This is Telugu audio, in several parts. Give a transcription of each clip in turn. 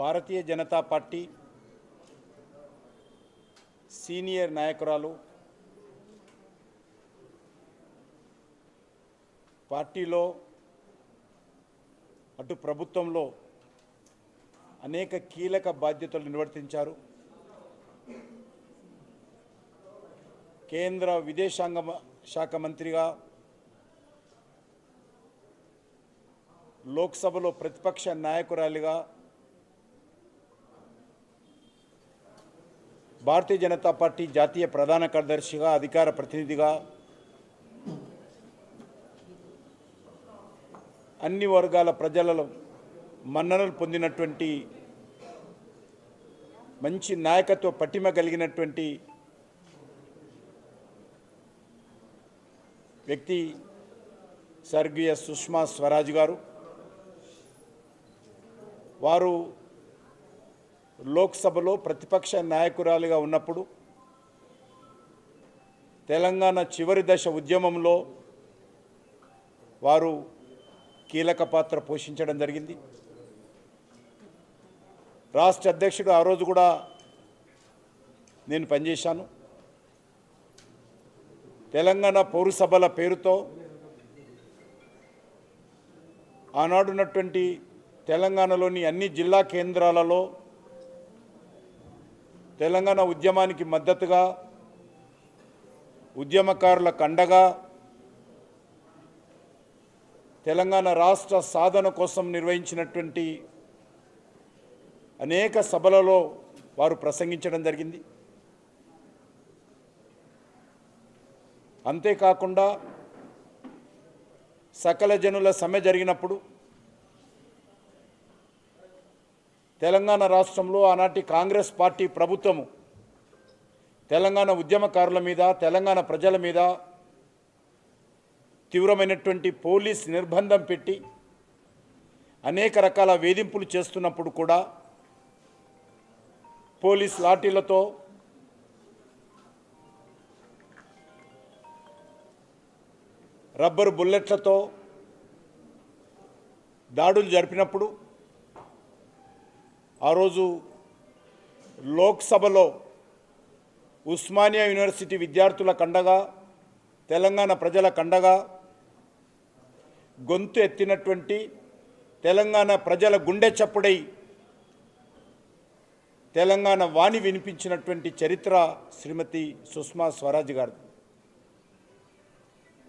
భారతీయ జనతా పార్టీ సీనియర్ నాయకురాలు పార్టీలో అటు ప్రభుత్వంలో అనేక కీలక బాధ్యతలు నిర్వర్తించారు. కేంద్ర విదేశాంగ శాఖ మంత్రిగా లోక్సభలో ప్రతిపక్ష నాయకురాలిగా భారతీయ జనతా పార్టీ జాతీయ ప్రధాన కార్యదర్శిగా అధికార ప్రతినిధిగా అన్ని వర్గాల ప్రజలలో మన్ననలు పొందినటువంటి మంచి నాయకత్వ పటిమ కలిగినటువంటి వ్యక్తి స్వర్గీయ సుష్మా స్వరాజ్ గారు. వారు లోక్సభలో ప్రతిపక్ష నాయకురాలిగా ఉన్నప్పుడు తెలంగాణ చివరి దశ ఉద్యమంలో వారు కీలక పాత్ర పోషించడం జరిగింది. రాష్ట్ర అధ్యక్షుడు ఆ రోజు కూడా నేను పనిచేశాను. తెలంగాణ పౌరసభల పేరుతో ఆనాడున్నటువంటి తెలంగాణలోని అన్ని జిల్లా కేంద్రాలలో తెలంగాణ ఉద్యమానికి మద్దతుగా ఉద్యమకారుల కండగా తెలంగాణ రాష్ట్ర సాధన కోసం నిర్వహించినటువంటి అనేక సభలలో వారు ప్రసంగించడం జరిగింది. అంతేకాకుండా సకల జనుల సమ్మె జరిగినప్పుడు తెలంగాణ రాష్ట్రంలో ఆనాటి కాంగ్రెస్ పార్టీ ప్రభుత్వము తెలంగాణ ఉద్యమకారుల మీద తెలంగాణ ప్రజల మీద తీవ్రమైనటువంటి పోలీస్ నిర్బంధం పెట్టి అనేక రకాల వేధింపులు చేస్తున్నప్పుడు కూడా పోలీస్ లాఠీలతో రబ్బరు బుల్లెట్లతో దాడులు జరిపినప్పుడు ఆ రోజు లోక్సభలో ఉస్మానియా యూనివర్సిటీ విద్యార్థుల కండగా తెలంగాణ ప్రజల కండగా గొంతు ఎత్తినటువంటి తెలంగాణ ప్రజల గుండె చప్పుడై తెలంగాణ వాణి వినిపించినటువంటి చరిత్ర శ్రీమతి సుష్మా స్వరాజ్ గారు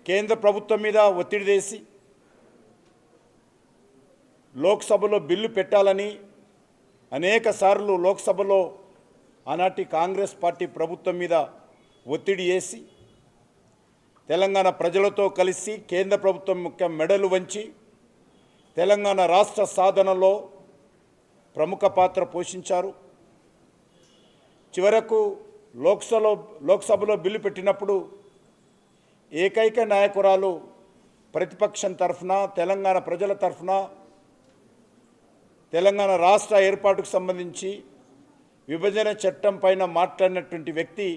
కేంద్ర ప్రభుత్వం మీద ఒత్తిడి చేసి లోక్సభలో బిల్లు పెట్టాలని అనేక సార్లు లోక్సభలో ఆనాటి కాంగ్రెస్ పార్టీ ప్రభుత్వం మీద ఒత్తిడి చేసి తెలంగాణ ప్రజలతో కలిసి కేంద్ర ప్రభుత్వం ముఖ్య మెడలు వంచి తెలంగాణ రాష్ట్ర సాధనలో ప్రముఖ పాత్ర పోషించారు. చివరకు లోక్సభలో లోక్సభలో బిల్లు పెట్టినప్పుడు ఏకైక నాయకురాలు ప్రతిపక్షం తరఫున తెలంగాణ ప్రజల తరఫున తెలంగాణ రాష్ట్ర ఏర్పాటుకు సంబంధించి విభజన చట్టం పైన మాట్లాడినటువంటి వ్యక్తి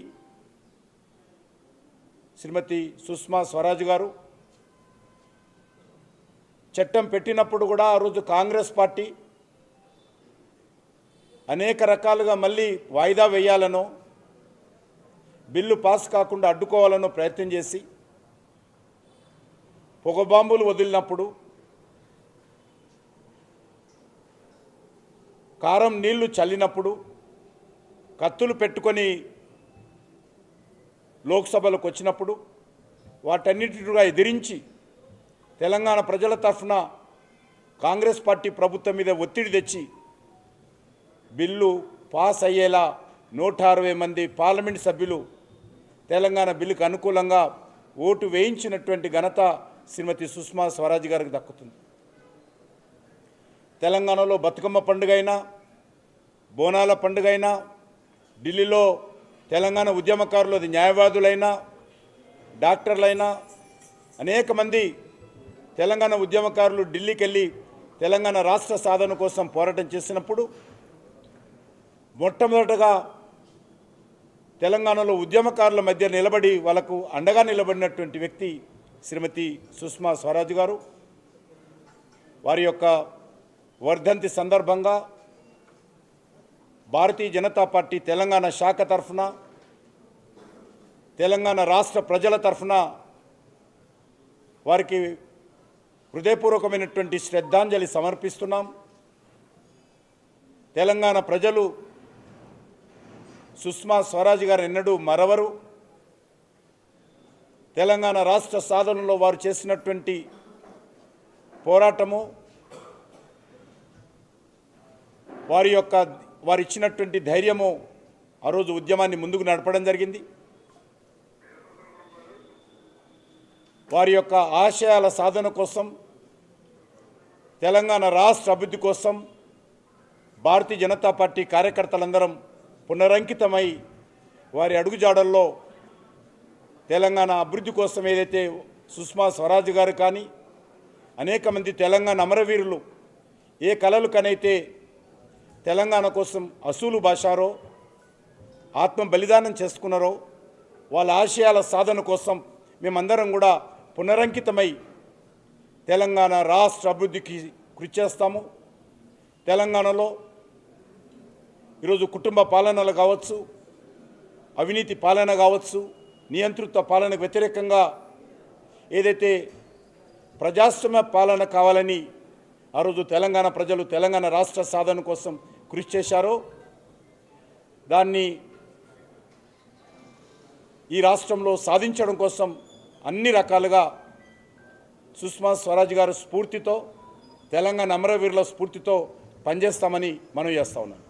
శ్రీమతి సుష్మా స్వరాజ్ గారు. చట్టం పెట్టినప్పుడు కూడా ఆ రోజు కాంగ్రెస్ పార్టీ అనేక రకాలుగా మళ్ళీ వాయిదా వేయాలనో బిల్లు పాస్ కాకుండా అడ్డుకోవాలనో ప్రయత్నం చేసి పొగబాంబులు వదిలినప్పుడు కారం నీళ్ళు చల్లినప్పుడు కత్తులు పెట్టుకొని లోక్సభలకు వచ్చినప్పుడు వాటన్నిటిగా ఎదిరించి తెలంగాణ ప్రజల తరఫున కాంగ్రెస్ పార్టీ ప్రభుత్వం మీద ఒత్తిడి తెచ్చి బిల్లు పాస్ అయ్యేలా నూట అరవై మంది పార్లమెంట్ సభ్యులు తెలంగాణ బిల్లుకు అనుకూలంగా ఓటు వేయించినటువంటి ఘనత శ్రీమతి సుష్మా స్వరాజ్ గారికి దక్కుతుంది. తెలంగాణలో బతుకమ్మ పండుగ అయినా బోనాల పండుగ అయినా ఢిల్లీలో తెలంగాణ ఉద్యమకారులు అది న్యాయవాదులైనా డాక్టర్లైనా అనేక మంది తెలంగాణ ఉద్యమకారులు ఢిల్లీకి వెళ్ళి తెలంగాణ రాష్ట్ర సాధన కోసం పోరాటం చేసినప్పుడు మొట్టమొదటగా తెలంగాణలో ఉద్యమకారుల మధ్య నిలబడి వాళ్ళకు అండగా నిలబడినటువంటి వ్యక్తి శ్రీమతి సుష్మా స్వరాజ్ గారు. వారి యొక్క వర్ధంతి సందర్భంగా భారతీయ జనతా పార్టీ తెలంగాణ శాఖ తరఫున తెలంగాణ రాష్ట్ర ప్రజల తరఫున వారికి హృదయపూర్వకమైనటువంటి శ్రద్ధాంజలి సమర్పిస్తున్నాం. తెలంగాణ ప్రజలు సుష్మా స్వరాజ్ గారు ఎన్నడూ మరవరు. తెలంగాణ రాష్ట్ర సాధనలో వారు చేసినటువంటి పోరాటము వారి యొక్క వారు ఇచ్చినటువంటి ధైర్యము ఆ రోజు ఉద్యమాన్ని ముందుకు నడపడం జరిగింది. వారి యొక్క ఆశయాల సాధన కోసం తెలంగాణ రాష్ట్ర అభివృద్ధి కోసం భారతీయ జనతా పార్టీ కార్యకర్తలందరం పునరంకితమై వారి అడుగుజాడల్లో తెలంగాణ అభివృద్ధి కోసం ఏదైతే సుష్మా స్వరాజ్ గారు కానీ అనేక మంది తెలంగాణ అమరవీరులు ఏ కళలు కనైతే తెలంగాణ కోసం అసూలు భాషారో ఆత్మ బలిదానం చేసుకున్నారో వాళ్ళ ఆశయాల సాధన కోసం మేమందరం కూడా పునరంకితమై తెలంగాణ రాష్ట్ర అభివృద్ధికి కృషి చేస్తాము. తెలంగాణలో ఈరోజు కుటుంబ పాలనలు కావచ్చు అవినీతి పాలన కావచ్చు నియంతృత్వ పాలనకు వ్యతిరేకంగా ఏదైతే ప్రజాస్వామ్య పాలన కావాలని ఆ రోజు తెలంగాణ ప్రజలు తెలంగాణ రాష్ట్ర సాధన కోసం కృషి చేశారో దాన్ని ఈ రాష్ట్రంలో సాధించడం కోసం అన్ని రకాలుగా సుష్మా స్వరాజ్ గారు స్ఫూర్తితో తెలంగాణ అమరవీరుల స్ఫూర్తితో పనిచేస్తామని మనం చేస్తా ఉన్నాం.